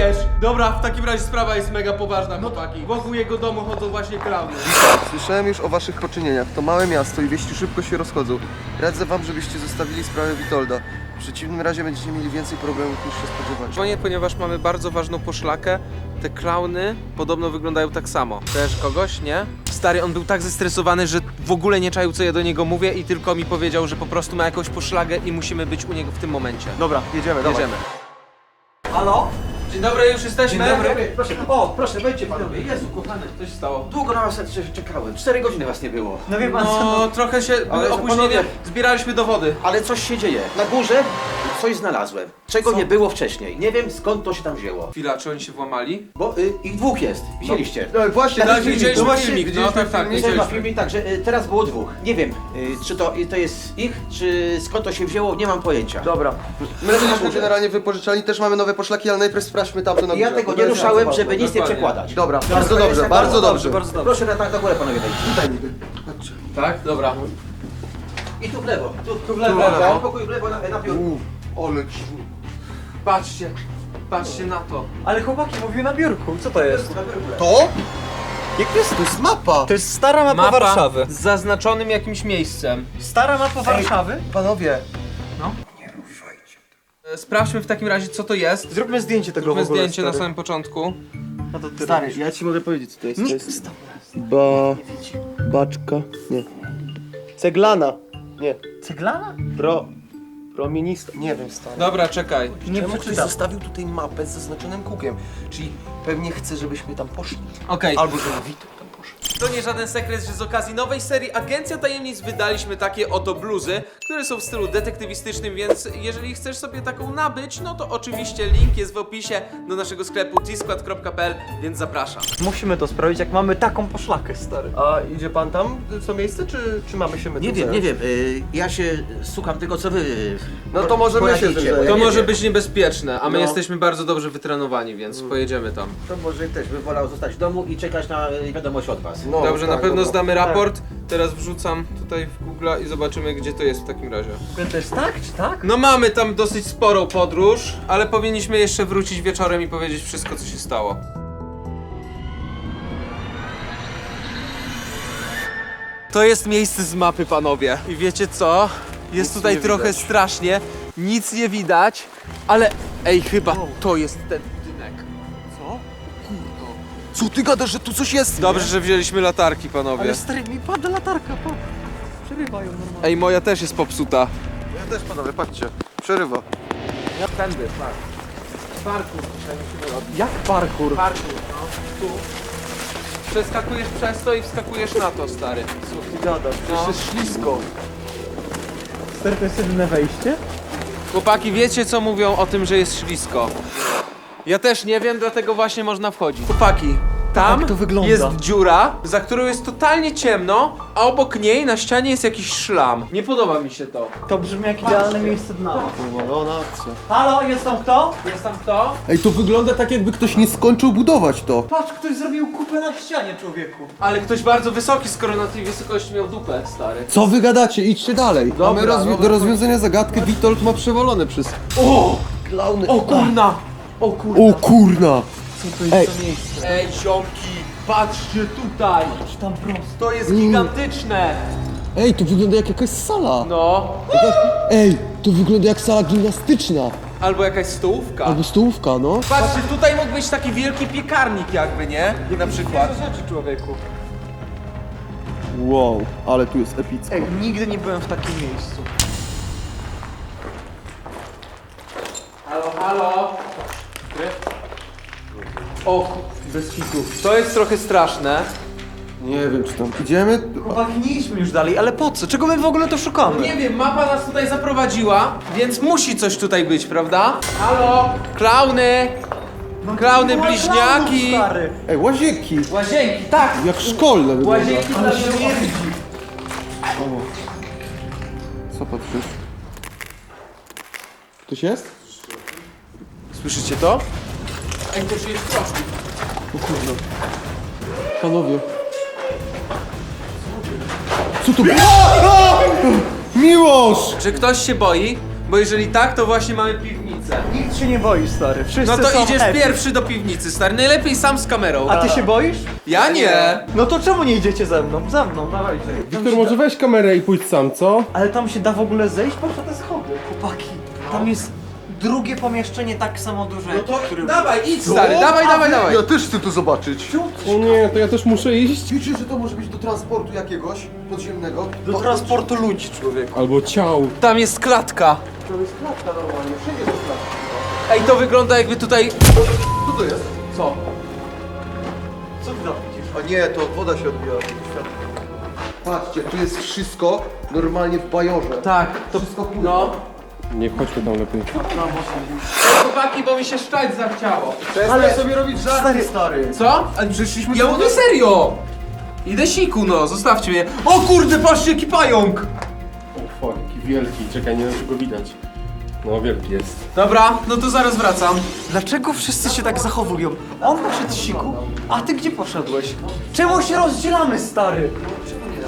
żyjesz! Dobra, w takim razie sprawa jest mega poważna, chłopaki. Wokół jego domu chodzą właśnie klauny. Słyszałem już o waszych poczynieniach. To małe miasto i wieści szybko się rozchodzą. Radzę wam, żebyście zostawili sprawę Witolda. W przeciwnym razie będziecie mieli więcej problemów niż się spodziewaliście. Dzwonię, ponieważ mamy bardzo ważną poszlakę. Te klauny podobno wyglądają tak samo. Też kogoś, nie? Stary, on był tak zestresowany, że w ogóle nie czaił, co ja do niego mówię i tylko mi powiedział, że po prostu ma jakąś poszlagę i musimy być u niego w tym momencie. Dobra, jedziemy, dawaj. Bierzemy. Halo? Dzień dobry, już jesteśmy. Proszę, o, proszę, wejdźcie panowie. Jezu, kochany. Co się stało? Długo na was czekałem. Cztery godziny was nie było. No wie pan co, No, trochę się Ale były opóźnienia. panowie- Zbieraliśmy dowody. Ale coś się dzieje. Na górze coś znalazłem, czego nie było wcześniej. Nie wiem skąd to się tam wzięło. Chwila, czy oni się włamali? Bo y, ich dwóch jest. Widzieliście? No, właśnie, Tak, filmik, widzieliśmy no właśnie, filmik, no widzieliśmy tak, tak, filmik. Widzieliśmy. filmie tak, że y, teraz było dwóch. Nie wiem, y, czy to, y, to jest ich, czy skąd to się wzięło, nie mam pojęcia. Dobra. My żeśmy generalnie wypożyczali, też mamy nowe poszlaki, ale najpierw sprawdźmy tamto na ja górze. tego nie ruszałem, bardzo żeby nic nie Dokładnie. przekładać. Dobra, bardzo jest dobrze, tak, bardzo bardzo dobrze. bardzo dobrze. Proszę na, tak na górę panowie wejść. Tutaj niby. Chodźcie. Tak? Dobra. I tu w lewo. Tu, tu w lewo, lewo. lewo. W pokoju w lewo na, na piórku. Uuu, ale ci... Patrzcie, patrzcie na to. Ale chłopaki mówił na biurku, co to jest? Na piórku. To? Jak jest? To jest mapa. To jest stara mapa, Mapa Warszawy. z zaznaczonym jakimś miejscem. Stara mapa Warszawy? Panowie, Sprawdźmy w takim razie, co to jest. Zróbmy zdjęcie tego Zróbmy w ogóle, zdjęcie na stary. samym początku. No to ty stary, robisz. ja ci mogę powiedzieć co to jest. Nie, to jest ba... baczka, nie. Ceglana, nie. Ceglana? Pro... Promienista, nie wiem stary. Dobra, czekaj. Nie Czemu ktoś przeczytam. zostawił tutaj mapę z zaznaczonym kółkiem? Czyli pewnie chce, żebyśmy tam poszli. Okej. Albo poszedł. To nie żaden sekret, że z okazji nowej serii Agencja Tajemnic wydaliśmy takie oto bluzy, które są w stylu detektywistycznym, więc jeżeli chcesz sobie taką nabyć, no to oczywiście link jest w opisie do naszego sklepu t-skład.pl, więc zapraszam. Musimy to sprawdzić, jak mamy taką poszlakę, stary. A idzie pan tam, co miejsce, czy, czy mamy się my Nie tu wiem, nie zająć? wiem. Y, ja się słucham tego, co wy. y, No to może my się poradzicie, tym bo To ja nie może wiem. być niebezpieczne, a my No. jesteśmy bardzo dobrze wytrenowani, więc pojedziemy tam. To może też bym wolał zostać w domu i czekać na y, wiadomość od was. No, Dobrze, tak, na pewno dobra. zdamy raport. Teraz wrzucam tutaj w Google i zobaczymy, gdzie to jest w takim razie. W ogóle to jest tak, czy tak? No mamy tam dosyć sporą podróż, ale powinniśmy jeszcze wrócić wieczorem i powiedzieć wszystko, co się stało. To jest miejsce z mapy, panowie. I wiecie co? Jest tutaj nie trochę widać. strasznie, nic nie widać, ale ej, chyba to jest ten. Co ty gadasz, że tu coś jest? Dobrze, że wzięliśmy latarki, panowie. Ale stary, mi pada latarka, pa. Przerywają normalnie. Ej, moja też jest popsuta. Ja też panowie, patrzcie. Przerywa. Tędy, tak. Parkour tutaj musimy robić. Jak parkour? Parkour, no. Tu. Przeskakujesz przez to i wskakujesz na to, stary. Co ty gadasz? No. Przecież jest ślisko. Stary, to jest jedyne wejście? Chłopaki, wiecie co mówią o tym, że jest ślisko? Ja też nie wiem, dlatego właśnie można wchodzić. Chłopaki, tam Tak to wygląda. jest dziura, za którą jest totalnie ciemno, a obok niej na ścianie jest jakiś szlam. Nie podoba mi się to. To brzmi jak idealne miejsce dla nas. Powalona akcja. Halo, jest tam kto? Jest tam kto? Ej, to wygląda tak jakby ktoś nie skończył budować to. Patrz, ktoś zrobił kupę na ścianie, człowieku. Ale ktoś bardzo wysoki, skoro na tej wysokości miał dupę, stary. Co wy gadacie? Idźcie dalej. Mamy rozwi- dobra, do rozwiązania zagadkę Witold ma przewalone przez... O! Klauny. O kurna! O kurna! O kurna! Co to Ej. jest za miejsce? Ej, ziomki, patrzcie tutaj! Patrz tam prosto. To jest gigantyczne! Ej, to wygląda jak jakaś sala. No, Ej, to wygląda jak sala gimnastyczna. albo jakaś stołówka. Albo stołówka, no. Patrzcie, tutaj mógł być taki wielki piekarnik jakby, nie? Na przykład. rzeczy, człowieku. Wow, ale tu jest epicko. Ej, nigdy nie byłem w takim miejscu. Halo, halo. O, bez hitu. To jest trochę straszne. Nie wiem, czy tam idziemy. Chłopaki, nie idźmy już dalej, ale po co? Czego my w ogóle to szukamy? Nie wiem, mapa nas tutaj zaprowadziła, więc musi coś tutaj być, prawda? Halo, klauny, klauny Nie ma bliźniaki. Ej, łazienki. łazienki, tak, Jak szkolne wygląda. łazienki dla śmierdzi. Co patrzysz? Ktoś jest? Słyszycie to? Ej, to się jest strasznie. O kurde. Panowie. Co to było? Miłosz! Czy ktoś się boi? Bo jeżeli tak, to właśnie mamy piwnicę. Nikt się nie boi, stary. Wszyscy No to są idziesz happy. pierwszy do piwnicy, stary. Najlepiej sam z kamerą. A ty się boisz? Ja nie. No to czemu nie idziecie ze mną? Za mną, dawajcie. Tam Wiktor, się może weź kamerę i pójdź sam, co? Da... Ale tam się da w ogóle zejść? Patrz na te schody. Chłopaki, tam jest drugie pomieszczenie tak samo duże No to którym... dawaj, idź stary, dawaj, dawaj, dawaj. Ja też chcę to zobaczyć. O nie, to ja też muszę iść. Wiecie, że to może być do transportu jakiegoś podziemnego? Do transportu ludzi, człowieku. Albo ciał. Tam jest klatka. To jest klatka normalnie, wszędzie jest klatka. Ej, to wygląda jakby tutaj... Co to jest? Co? Co ty tam widzisz? A nie, to woda się odbija od tego światła. Patrzcie, tu jest wszystko normalnie w bajorze. Tak, to... Wszystko pływa. No. Nie wchodźmy tam lepiej. Chłopaki, bo mi się szczać zachciało. Przestań sobie robić żarty, Stary, stary. Co? Ale przyszliśmy Ja mówię serio! Idę siku, no, zostawcie mnie. O kurde, patrzcie, jaki pająk! O, fuck, jaki wielki. Czekaj, nie wiem, czy go widać. No, wielki jest. Dobra, no to zaraz wracam. Dlaczego wszyscy się tak zachowują? On poszedł siku, a ty gdzie poszedłeś? Czemu się rozdzielamy, stary?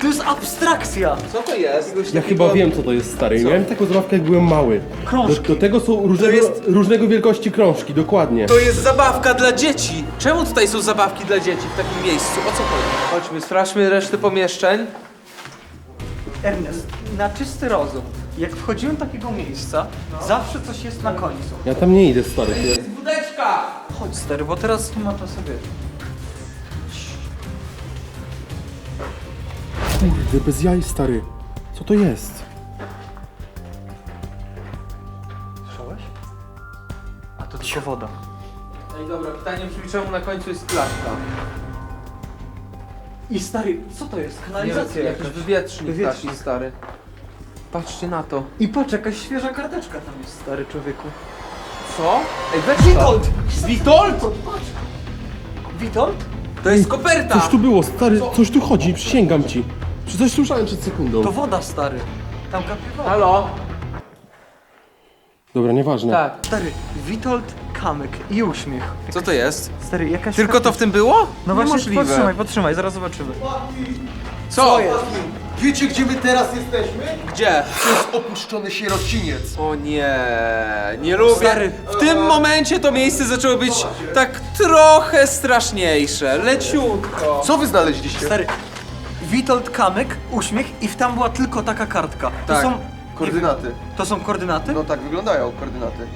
To jest abstrakcja. Co to jest? Ja chyba wiem, co to jest, stary. Miałem taką zabawkę, jak byłem mały. Krążki. Do, do tego są różnego, jest- różnego wielkości krążki, dokładnie. To jest zabawka dla dzieci. Czemu tutaj są zabawki dla dzieci w takim miejscu? O co chodzi? Chodźmy, sprawdźmy resztę pomieszczeń. Ernest, na czysty rozum, jak wchodziłem do takiego miejsca, zawsze coś jest na końcu. Ja tam nie idę, stary. To jest... Wódeczka! Chodź stary, bo teraz nie ma to sobie. Kurde, bez jaj, stary. Co to jest? Słyszałeś? A to tylko woda. Ej, dobra, pytanie brzmi, czemu na końcu jest klatka? I stary, co to jest? Kanalizacja jakiś jakaś. wywietrznik, Wywietrznik. taki stary. Patrzcie na to. I patrz, jakaś świeża karteczka tam jest, stary człowieku. Co? Ej, weź to. Witold! Witold? Witold? To jest koperta! Coś tu było, stary, coś tu chodzi, przysięgam ci. Czy coś słyszałem przed sekundą? To woda, stary. Tam kapie woda. Halo? Dobra, nieważne. Tak. Stary, Witold, kamyk i uśmiech. Co to jest? Stary, jakaś Tylko to w tym było? No właśnie, Niemożliwe. podtrzymaj, podtrzymaj, zaraz zobaczymy. Co? Wiecie, gdzie my teraz jesteśmy? Gdzie? To jest opuszczony sierociniec. O nie, nie lubię. Stary. W tym momencie to miejsce zaczęło być tak trochę straszniejsze. Leciutko. Co wy znaleźliście? Stary, Witold, kamyk, uśmiech i w tam była tylko taka kartka. To Tak. są... Koordynaty. To są koordynaty? No tak wyglądają koordynaty.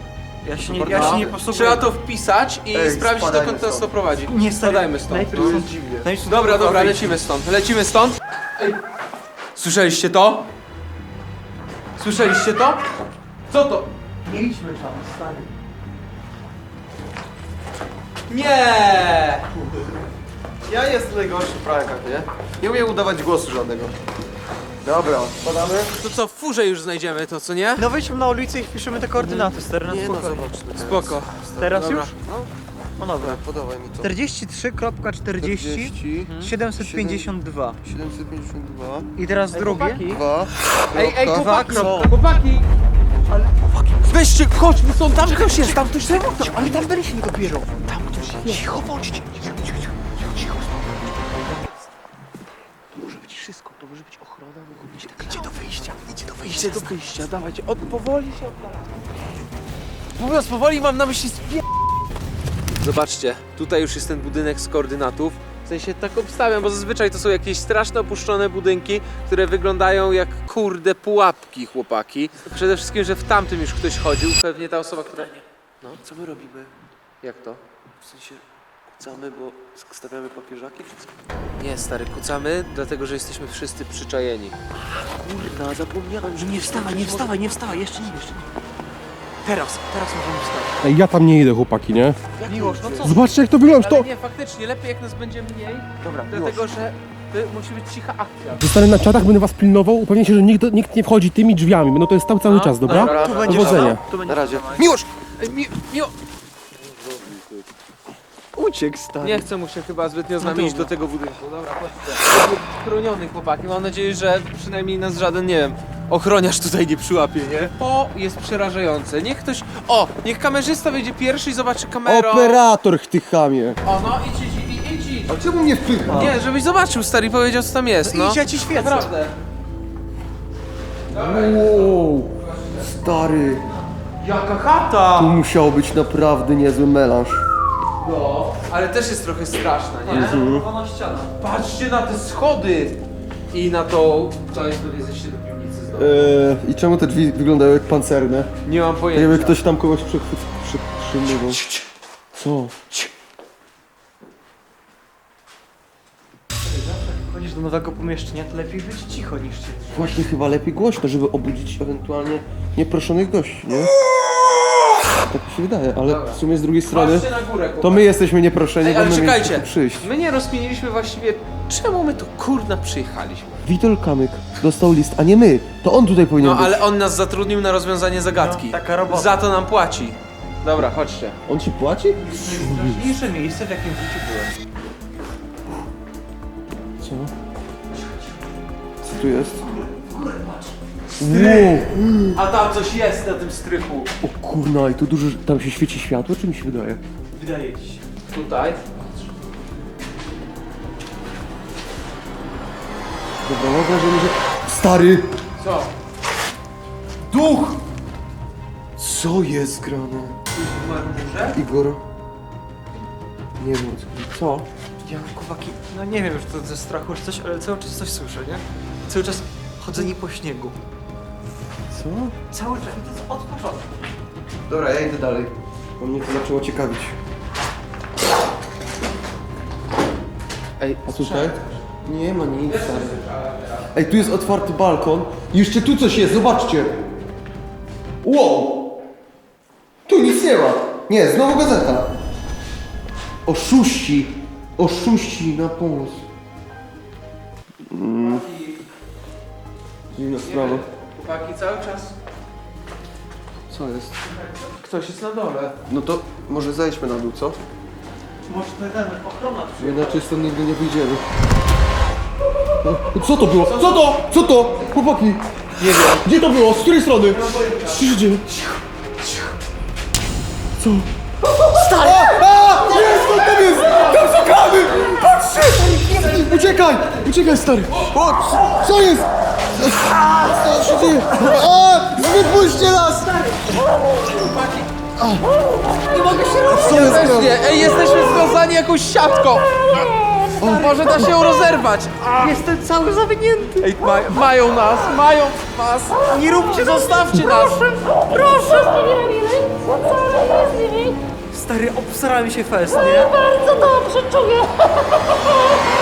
Ja się nie, ja się nie posługuję. Trzeba to wpisać i Ej, sprawdzić spadajmy dokąd nas to stąd. prowadzi. Nie, stary, Spadajmy stąd. najpierw To są- jest dziwnie. najpierw są Dobra, dobra, lecimy stąd. Lecimy stąd. Ej. Słyszeliście to? Słyszeliście to? Co to? Nie idźmy tam, stary. Nie! Ja jestem najgorszy w prankach, nie? Nie umiem udawać głosu żadnego. Dobra, spadamy. To co, w furze już znajdziemy to, co nie? No wejdźmy na ulicę i wpiszemy te koordynaty, stary, na spokojnie. Spoko. Teraz Dobra. już? No dobra. Podawaj mi to. 43.40 40, 752. 752, I teraz drugie. 2, Ej, ej, kropka. chłopaki, Co? chłopaki! Weźcie, chodźmy stąd, tam ktoś jest, tam ktoś jest. Ale tam byliśmy dopiero. Tam ktoś jest. Cicho bądźcie. Cicho, cicho. Może być ochrona, mogą być tak. Idzie do wyjścia, idzie do wyjścia. Idźcie do wyjścia, dawajcie, od powoli się oddala. Mówiąc powoli, mam na myśli spie... Zobaczcie, tutaj już jest ten budynek z koordynatów. W sensie tak obstawiam, bo zazwyczaj to są jakieś straszne opuszczone budynki, które wyglądają jak kurde pułapki, chłopaki. Przede wszystkim, że w tamtym już ktoś chodził, pewnie ta osoba, która... No, Co my robimy? jak to? W sensie kucamy, bo stawiamy papieżaki? Nie, stary, kucamy, dlatego że jesteśmy wszyscy przyczajeni. Kurna, zapomniałem, że Nie wstawaj, nie wstawaj, nie wstawaj, jeszcze nie, jeszcze nie. Teraz, teraz możemy wstać. Ej, ja tam nie idę, chłopaki, nie? Miłosz, no co? Zobaczcie, jak to wygląda. Ale To... nie, faktycznie, lepiej jak nas będzie mniej, Dobra, dlatego że y, musi być cicha akcja. Zostanę na czatach, będę was pilnował, upewnię się, że nikt, nikt nie wchodzi tymi drzwiami. Będą to jest stał cały czas, dobra? Dobra. Tu będzie Powodzenia. Na razie. Miłosz! Ej, mi, mi, Uciekł, stary. Nie chce mu się chyba zbytnio z No nami iść do tego budynku. Dobra, chodźcie. Chroniony chłopaki. Mam nadzieję, że przynajmniej nas żaden, nie wiem, ochroniarz tutaj nie przyłapie, nie? To jest przerażające. Niech ktoś... O! Niech kamerzysta wejdzie pierwszy i zobaczy kamerą. Operator, ty chamie. O, no, idź, idź, idź, idź, idź. A czemu mnie wpycha? Nie, żebyś zobaczył, stary, i powiedział, co tam jest, no. Idź, ja ci świecę. Naprawdę. Wow. Stary. Jaka chata! Tu musiał być naprawdę niezły melanż. No, ale też jest trochę straszna, nie? Zamurowana ściana. Patrzcie na te schody! I na to, to jest pewnie zejście do piwnicy znowu. Eee, I czemu te drzwi wyglądają jak pancerne? Nie mam Tak pojęcia. jakby ktoś tam kogoś przychwy- przytrzymywał. Co? Chodzisz do nowego pomieszczenia, to lepiej być cicho niż się Właśnie chyba lepiej głośno, żeby obudzić ewentualnie nieproszonych gości, nie? Tak mi się wydaje, ale w sumie z drugiej strony Patrzcie na górę, to my jesteśmy nieproszeni, Ej, bo ale my mieliśmy czekajcie, tu przyjść. my nie rozkminiliśmy właściwie, czemu my tu kurna przyjechaliśmy. Witold Kamyk dostał list, a nie my. To on tutaj powinien No być. ale on nas zatrudnił na rozwiązanie zagadki. No, taka robota. Za to nam płaci. Dobra, chodźcie. On ci płaci? Najważniejsze miejsce, w jakim w życiu byłem. Co? Co tu jest? Wow. A tam coś jest na tym strychu. O kurna, i tu dużo, tam się świeci światło, czy mi się wydaje? Wydaje ci się. Tutaj. Dobra, mam wrażenie, że... Stary! Co? Duch! Co jest grane? W marmurze? Igor? Nie wiem, co- co? Ja chłopaki, no nie wiem, czy to ze strachu czy coś, ale cały czas coś słyszę, nie? Cały czas chodzenie po śniegu. Co? Cały czas, to jest od początku. Dobra, ja idę dalej. Bo mnie to zaczęło ciekawić. Ej, a tutaj? Nie ma nic, stary. Ej, tu jest otwarty balkon. Jeszcze tu coś jest, zobaczcie. Wow! Tu nic nie ma. Nie, znowu gazeta. Oszuści. Oszuści na pomoc. Dziwna sprawa. Chłopaki cały czas. Co jest? Ktoś jest na dole. No to może zejdźmy na dół, co? Może ten ochrona Inaczej stąd nigdy nie wyjdziemy. O, Co to było? Co to? Co to? Chłopaki! Nie wiem. Gdzie to było? Z której strony? Co się dzieje? Co? Stary! A! a! Jest, on tam jest! Tam szukamy! Patrzcie! Uciekaj! Uciekaj, stary! O! co- Co jest? Co się dzieje? A! Wypuśćcie nas! Nie mogę się ruszyć! Nie, ej, jesteśmy związani jakąś siatką! O, może da się ją rozerwać! Jestem cały zawinięty. Ej, ma, mają nas, mają nas! Nie róbcie, zostawcie nas! Proszę! Nimi. Stary, obsrałem się fest, nie? Bardzo dobrze czuję.